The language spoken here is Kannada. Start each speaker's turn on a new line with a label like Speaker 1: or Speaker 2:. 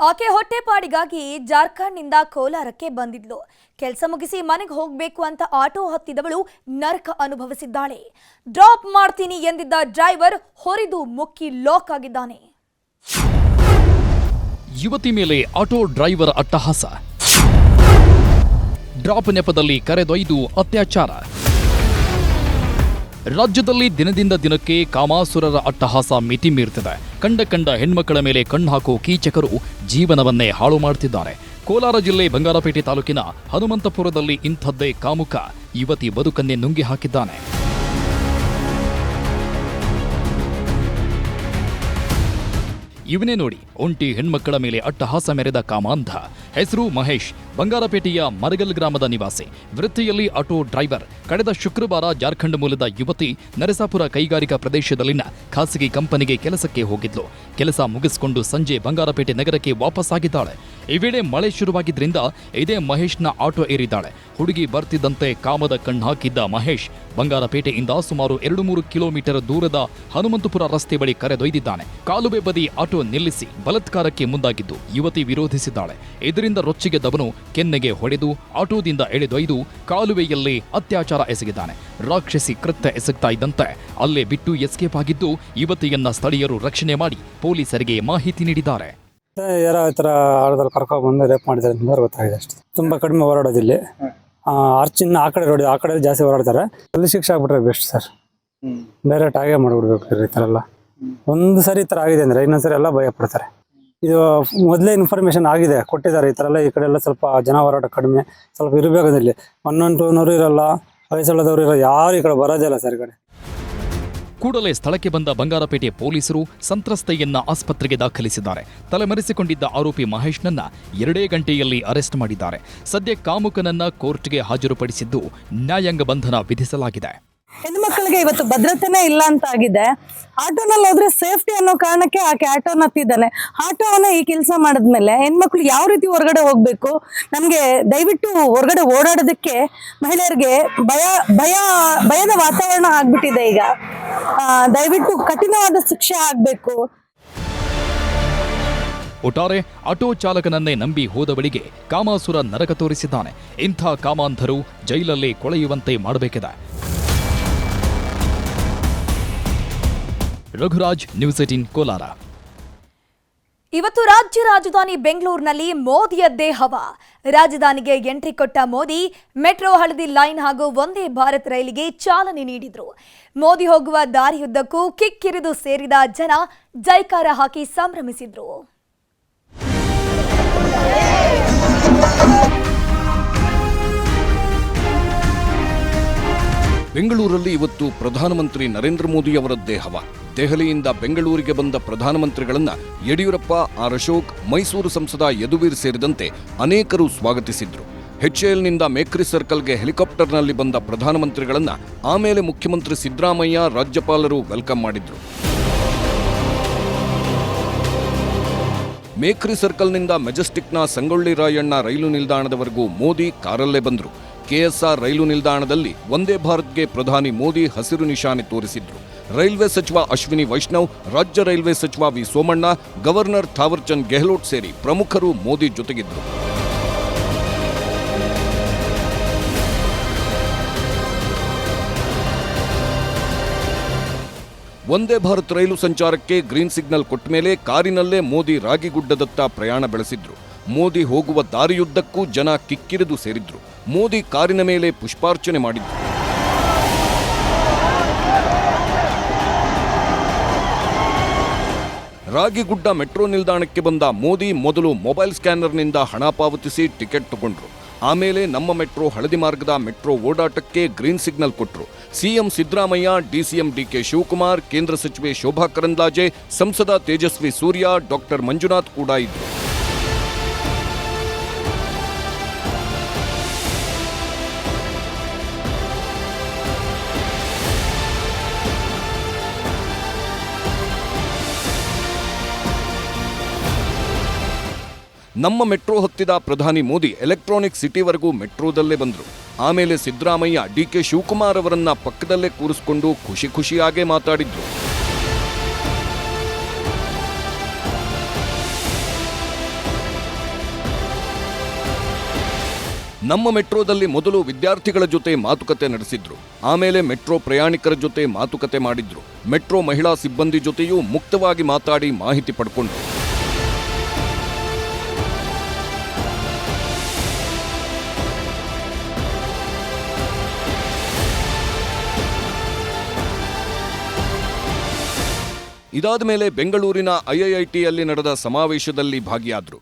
Speaker 1: ಆಕೆ ಹೊಟ್ಟೆಪಾಡಿಗಾಗಿ ಜಾರ್ಖಂಡ್ನಿಂದ ಕೋಲಾರಕ್ಕೆ ಬಂದಿದ್ಲು. ಕೆಲಸ ಮುಗಿಸಿ ಮನೆಗೆ ಹೋಗಬೇಕು ಅಂತ ಆಟೋ ಹತ್ತಿದವಳು ನರ್ಕ ಅನುಭವಿಸಿದ್ದಾಳೆ. ಡ್ರಾಪ್ ಮಾಡ್ತೀನಿ ಎಂದಿದ್ದ ಡ್ರೈವರ್ ಹೊರಿದು ಮುಕ್ಕಿ ಲಾಕ್ ಆಗಿದ್ದಾನೆ.
Speaker 2: ಯುವತಿ ಮೇಲೆ ಆಟೋ ಡ್ರೈವರ್ ಅಟ್ಟಹಾಸ. ಡ್ರಾಪ್ ನೆಪದಲ್ಲಿ ಕರೆದೊಯ್ದು ಅತ್ಯಾಚಾರ. ರಾಜ್ಯದಲ್ಲಿ ದಿನದಿಂದ ದಿನಕ್ಕೆ ಕಾಮಾಸುರರ ಅಟ್ಟಹಾಸ ಮಿತಿ ಮೀರ್ತಿದೆ ಕಂಡ ಕಂಡ ಹೆಣ್ಮಕ್ಕಳ ಮೇಲೆ ಕಣ್ಣಾಕೋ ಕೀಚಕರು ಜೀವನವನ್ನೇ ಹಾಳು ಮಾಡ್ತಿದ್ದಾರೆ. ಕೋಲಾರ ಜಿಲ್ಲೆ ಬಂಗಾರಪೇಟೆ ತಾಲೂಕಿನ ಹನುಮಂತಪುರದಲ್ಲಿ ಇಂಥದ್ದೇ ಕಾಮುಕ ಯುವತಿ ಬದುಕನ್ನೇ ನುಂಗಿ ಹಾಕಿದ್ದಾನೆ. ಇವನೇ ನೋಡಿ ಒಂಟಿ ಹೆಣ್ಮಕ್ಕಳ ಮೇಲೆ ಅಟ್ಟಹಾಸ ಮೆರೆದ ಕಾಮಾಂಧ. ಹೆಸರು ಮಹೇಶ್. ಬಂಗಾರಪೇಟೆಯ ಮರಗಲ್ ಗ್ರಾಮದ ನಿವಾಸಿ, ವೃತ್ತಿಯಲ್ಲಿ ಆಟೋ ಡ್ರೈವರ್, ಕಳೆದ ಶುಕ್ರವಾರ ಜಾರ್ಖಂಡ್ ಮೂಲದ ಯುವತಿ ನರಸಾಪುರ ಕೈಗಾರಿಕಾ ಪ್ರದೇಶದಲ್ಲಿನ ಖಾಸಗಿ ಕಂಪನಿಗೆ ಕೆಲಸಕ್ಕೆ ಹೋಗಿದ್ಲು. ಕೆಲಸ ಮುಗಿಸಿಕೊಂಡು ಸಂಜೆ ಬಂಗಾರಪೇಟೆ ನಗರಕ್ಕೆ ವಾಪಸ್ಸಾಗಿದ್ದಾಳೆ. ಈ ವೇಳೆ ಮಳೆ ಶುರುವಾಗಿದ್ದರಿಂದ ಇದೇ ಮಹೇಶ್ನ ಆಟೋ ಏರಿದ್ದಾಳೆ. ಹುಡುಗಿ ಬರ್ತಿದ್ದಂತೆ ಕಾಮದ ಕಣ್ಣು ಹಾಕಿದ್ದ ಮಹೇಶ್ ಬಂಗಾರಪೇಟೆಯಿಂದ ಸುಮಾರು ಎರಡು ಮೂರು ಕಿಲೋಮೀಟರ್ ದೂರದ ಹನುಮಂತಪುರ ರಸ್ತೆ ಬಳಿ ಕರೆದೊಯ್ದಿದ್ದಾನೆ. ಕಾಲುವೆ ಬದಿ ಆಟೋ ನಿಲ್ಲಿಸಿ ಬಲತ್ಕಾರಕ್ಕೆ ಮುಂದಾಗಿದ್ದು ಯುವತಿ ವಿರೋಧಿಸಿದ್ದಾಳೆ. ಇದರಿಂದ ರೊಚ್ಚಿಗೆದ್ದವನು ಕೆನ್ನೆಗೆ ಹೊಡೆದು ಆಟೋದಿಂದ ಎಳೆದೊಯ್ದು ಕಾಲುವೆಯಲ್ಲಿ ಅತ್ಯಾಚಾರ ಎಸಗಿದ್ದಾನೆ. ರಾಕ್ಷಸಿ ಕೃತ್ಯ ಎಸಗ್ತಾ ಇದ್ದಂತೆ ಅಲ್ಲೇ ಬಿಟ್ಟು ಎಸ್ಕೇಪ್ ಆಗಿದ್ದು ಯುವತಿಯನ್ನ ಸ್ಥಳೀಯರು ರಕ್ಷಣೆ ಮಾಡಿ ಪೊಲೀಸರಿಗೆ ಮಾಹಿತಿ ನೀಡಿದ್ದಾರೆ.
Speaker 3: ಯಾರೋ ಈ ಥರ ಆಳದಲ್ಲಿ ಕರ್ಕೊಂಡು ಬಂದು ರೇಪ್ ಮಾಡಿದ್ದಾರೆ ಅಂತ ಗೊತ್ತಾಗಿದೆ ಅಷ್ಟೇ. ತುಂಬ ಕಡಿಮೆ ಓಡಾಡೋದು ಇಲ್ಲಿ. ಅರ್ಚಿನ ಆ ಕಡೆ ರೋಡ್ ಆ ಕಡೆ ಜಾಸ್ತಿ ಓಡಾಡ್ತಾರೆ ಅಲ್ಲಿ ಶಿಕ್ಷೆ ಆಗ್ಬಿಟ್ರೆ ಬೆಸ್ಟ್ ಸರ್ ಡೈರೆಕ್ಟ್ ಆಗೇ ಮಾಡಿಬಿಡ್ಬೇಕು ಈ ಥರ ಎಲ್ಲ. ಒಂದು ಸರಿ ಈ ಥರ ಆಗಿದೆ ಅಂದರೆ ಇನ್ನೊಂದ್ಸರಿ ಎಲ್ಲ ಭಯ ಪಡ್ತಾರೆ. ಇದು ಮೊದಲೇ ಇನ್ಫಾರ್ಮೇಶನ್ ಆಗಿದೆ ಕೊಟ್ಟಿದ್ದಾರೆ ಈ ಥರ ಎಲ್ಲ. ಈ ಕಡೆ ಎಲ್ಲ ಸ್ವಲ್ಪ ಜನ ಹೋರಾಟ ಕಡಿಮೆ ಸ್ವಲ್ಪ ಇರಬೇಕು ಇಲ್ಲಿ. ಒನ್ ಒನ್ ಟೂ ನೂರು ಇರಲ್ಲ ವಯಸ್ಸಲ್ಲದವ್ರು ಇರಲ್ಲ ಯಾರು ಈ ಕಡೆ ಬರೋದಿಲ್ಲ ಇಲ್ಲ ಸರ್ ಈ ಕಡೆ.
Speaker 2: ಕೂಡಲೇ ಸ್ಥಳಕ್ಕೆ ಬಂದ ಬಂಗಾರಪೇಟೆ ಪೊಲೀಸರು ಸಂತ್ರಸ್ತೆಯನ್ನ ಆಸ್ಪತ್ರೆಗೆ ದಾಖಲಿಸಿದ್ದಾರೆ. ತಲೆಮರೆಸಿಕೊಂಡಿದ್ದ ಆರೋಪಿ ಮಹೇಶ್ನನ್ನ ಎರಡೇ ಗಂಟೆಯಲ್ಲಿ ಅರೆಸ್ಟ್ ಮಾಡಿದ್ದಾರೆ. ಸದ್ಯ ಕಾಮುಕನನ್ನ ಕೋರ್ಟ್ಗೆ ಹಾಜರುಪಡಿಸಿದ್ದು ನ್ಯಾಯಾಂಗ ಬಂಧನ ವಿಧಿಸಲಾಗಿದೆ.
Speaker 4: ಹೆಣ್ಮಕ್ಳಿಗೆ ಇವತ್ತು ಭದ್ರತೆನೇ ಇಲ್ಲ ಅಂತ ಆಗಿದೆ. ಆಟೋನಲ್ಲಿ ಹೋದ್ರೆ ಸೇಫ್ಟಿ ಅನ್ನೋ ಕಾರಣಕ್ಕೆ ಆಕೆ ಆಟೋನ ಹತ್ತಿದ್ದಾನೆ. ಆಟೋವನ್ನ ಈ ಕೆಲಸ ಮಾಡಿದ್ಮೇಲೆ ಹೆಣ್ಮಕ್ಳು ಯಾವ ರೀತಿ ಹೊರಗಡೆ ಹೋಗ್ಬೇಕು? ನಮ್ಗೆ ದಯವಿಟ್ಟು ಹೊರಗಡೆ ಓಡಾಡೋದಕ್ಕೆ ಮಹಿಳೆಯರಿಗೆ ಭಯ ಭಯ, ಭಯದ ವಾತಾವರಣ ಆಗ್ಬಿಟ್ಟಿದೆ ಈಗ. ದಯವಿಟ್ಟು ಕಠಿಣವಾದ ಶಿಕ್ಷೆ ಆಗ್ಬೇಕು.
Speaker 2: ಒಟ್ಟಾರೆ ಆಟೋ ಚಾಲಕನನ್ನೇ ನಂಬಿ ಹೋದವಳಿಗೆ ಕಾಮಾಸುರ ನರಕ ತೋರಿಸಿದ್ದಾನೆ. ಇಂಥ ಕಾಮಾಂಧರು ಜೈಲಲ್ಲಿ ಕೊಳೆಯುವಂತೆ ಮಾಡಬೇಕಿದೆ. Raghuraj, news eighteen Kolar.
Speaker 1: ಇವತ್ತು ರಾಜ್ಯ ರಾಜಧಾನಿ ಬೆಂಗಳೂರಿನಲ್ಲಿ ಮೋದಿಯದ್ದೇ ಹವ ರಾಜಧಾನಿಗೆ ಎಂಟ್ರಿ ಕೊಟ್ಟ ಮೋದಿ, ಮೆಟ್ರೋ ಹಳದಿ ಲೈನ್ ಹಾಗೂ ಒಂದೇ ಭಾರತ್ ರೈಲಿಗೆ ಚಾಲನೆ ನೀಡಿದ್ರು. ಮೋದಿ ಹೋಗುವ ದಾರಿಯುದ್ದಕ್ಕೂ ಕಿಕ್ಕಿರಿದು ಸೇರಿದ ಜನ ಜೈಕಾರ ಹಾಕಿ ಸಂಭ್ರಮಿಸಿದ್ರು.
Speaker 5: ಬೆಂಗಳೂರಲ್ಲಿ ಇವತ್ತು ಪ್ರಧಾನಮಂತ್ರಿ ನರೇಂದ್ರ ಮೋದಿ ಅವರ ದೇಹವ. ದೆಹಲಿಯಿಂದ ಬೆಂಗಳೂರಿಗೆ ಬಂದ ಪ್ರಧಾನಮಂತ್ರಿಗಳನ್ನ ಯಡಿಯೂರಪ್ಪ, ಆರ್ ಅಶೋಕ್, ಮೈಸೂರು ಸಂಸದ ಯದುವೀರ್ ಸೇರಿದಂತೆ ಅನೇಕರು ಸ್ವಾಗತಿಸಿದ್ರು. ಎಚ್ಎಎಲ್ನಿಂದ ಮೇಕ್ರಿ ಸರ್ಕಲ್ಗೆ ಹೆಲಿಕಾಪ್ಟರ್ನಲ್ಲಿ ಬಂದ ಪ್ರಧಾನಮಂತ್ರಿಗಳನ್ನ ಆಮೇಲೆ ಮುಖ್ಯಮಂತ್ರಿ ಸಿದ್ದರಾಮಯ್ಯ, ರಾಜ್ಯಪಾಲರು ವೆಲ್ಕಮ್ ಮಾಡಿದ್ರು. ಮೇಕ್ರಿ ಸರ್ಕಲ್ನಿಂದ ಮೆಜೆಸ್ಟಿಕ್ನ ಸಂಗೊಳ್ಳಿ ರಾಯಣ್ಣ ರೈಲು ನಿಲ್ದಾಣದವರೆಗೂ ಮೋದಿ ಕಾರಲ್ಲೇ ಬಂದ್ರು. ಕೆಎಸ್ಆರ್ ರೈಲು ನಿಲ್ದಾಣದಲ್ಲಿ ವಂದೇ ಭಾರತ್ಗೆ ಪ್ರಧಾನಿ ಮೋದಿ ಹಸಿರು ನಿಶಾನೆ ತೋರಿಸಿದ್ರು. ರೈಲ್ವೆ ಸಚಿವ ಅಶ್ವಿನಿ ವೈಷ್ಣವ್, ರಾಜ್ಯ ರೈಲ್ವೆ ಸಚಿವ ವಿ ಸೋಮಣ್ಣ, ಗವರ್ನರ್ ಥಾವರ್ಚಂದ್ ಗೆಹ್ಲೋಟ್ ಸೇರಿ ಪ್ರಮುಖರು ಮೋದಿ ಜೊತೆಗಿದ್ದರು ವಂದೇ ಭಾರತ್ ರೈಲು ಸಂಚಾರಕ್ಕೆ ಗ್ರೀನ್ ಸಿಗ್ನಲ್ ಕೊಟ್ಟ ಮೇಲೆ ಕಾರಿನಲ್ಲೇ ಮೋದಿ ರಾಗಿಗುಡ್ಡದತ್ತ ಪ್ರಯಾಣ ಬೆಳೆಸಿದ್ರು. ಮೋದಿ ಹೋಗುವ ದಾರಿಯುದ್ದಕ್ಕೂ ಜನ ಕಿಕ್ಕಿರಿದು ಸೇರಿದ್ರು. ಮೋದಿ ಕಾರಿನ ಮೇಲೆ ಪುಷ್ಪಾರ್ಚನೆ ಮಾಡಿದ್ರು. ರಾಗಿಗುಡ್ಡ ಮೆಟ್ರೋ ನಿಲ್ದಾಣಕ್ಕೆ ಬಂದ ಮೋದಿ ಮೊದಲು ಮೊಬೈಲ್ ಸ್ಕ್ಯಾನರ್ನಿಂದ ಹಣ ಪಾವತಿಸಿ ಟಿಕೆಟ್ ತಗೊಂಡ್ರು. ಆಮೇಲೆ ನಮ್ಮ ಮೆಟ್ರೋ ಹಳದಿ ಮಾರ್ಗದ ಮೆಟ್ರೋ ಓಡಾಟಕ್ಕೆ ಗ್ರೀನ್ ಸಿಗ್ನಲ್ ಕೊಟ್ರು. CM Siddaramaiah, DCM DK Shivakumar, ಕೇಂದ್ರ ಸಚಿವೆ ಶೋಭಾ ಕರಂದ್ಲಾಜೆ, ಸಂಸದ ತೇಜಸ್ವಿ ಸೂರ್ಯ, ಡಾಕ್ಟರ್ ಮಂಜುನಾಥ್ ಕೂಡ ಇದ್ರು. ನಮ್ಮ ಮೆಟ್ರೋ ಹತ್ತಿದ ಪ್ರಧಾನಿ ಮೋದಿ ಎಲೆಕ್ಟ್ರಾನಿಕ್ ಸಿಟಿವರೆಗೂ ಮೆಟ್ರೋದಲ್ಲೇ ಬಂದರು. ಆಮೇಲೆ ಸಿದ್ದರಾಮಯ್ಯ ಡಿ ಕೆ ಶಿವಕುಮಾರ್ ಅವರನ್ನ ಪಕ್ಕದಲ್ಲೇ ಕೂರಿಸಿಕೊಂಡು ಖುಷಿ ಖುಷಿಯಾಗೇ ಮಾತಾಡಿದ್ರು. ನಮ್ಮ ಮೆಟ್ರೋದಲ್ಲಿ ಮೊದಲು ವಿದ್ಯಾರ್ಥಿಗಳ ಜೊತೆ ಮಾತುಕತೆ ನಡೆಸಿದ್ರು. ಆಮೇಲೆ ಮೆಟ್ರೋ ಪ್ರಯಾಣಿಕರ ಜೊತೆ ಮಾತುಕತೆ ಮಾಡಿದ್ರು. ಮೆಟ್ರೋ ಮಹಿಳಾ ಸಿಬ್ಬಂದಿ ಜೊತೆಯೂ ಮುಕ್ತವಾಗಿ ಮಾತಾಡಿ ಮಾಹಿತಿ ಪಡ್ಕೊಂಡ್ರು. ಇದಾದ ಮೇಲೆ ಬೆಂಗಳೂರಿನ ಐಐಐಟಿಯಲ್ಲಿ ನಡೆದ ಸಮಾವೇಶದಲ್ಲಿ ಭಾಗಿಯಾದ್ರು.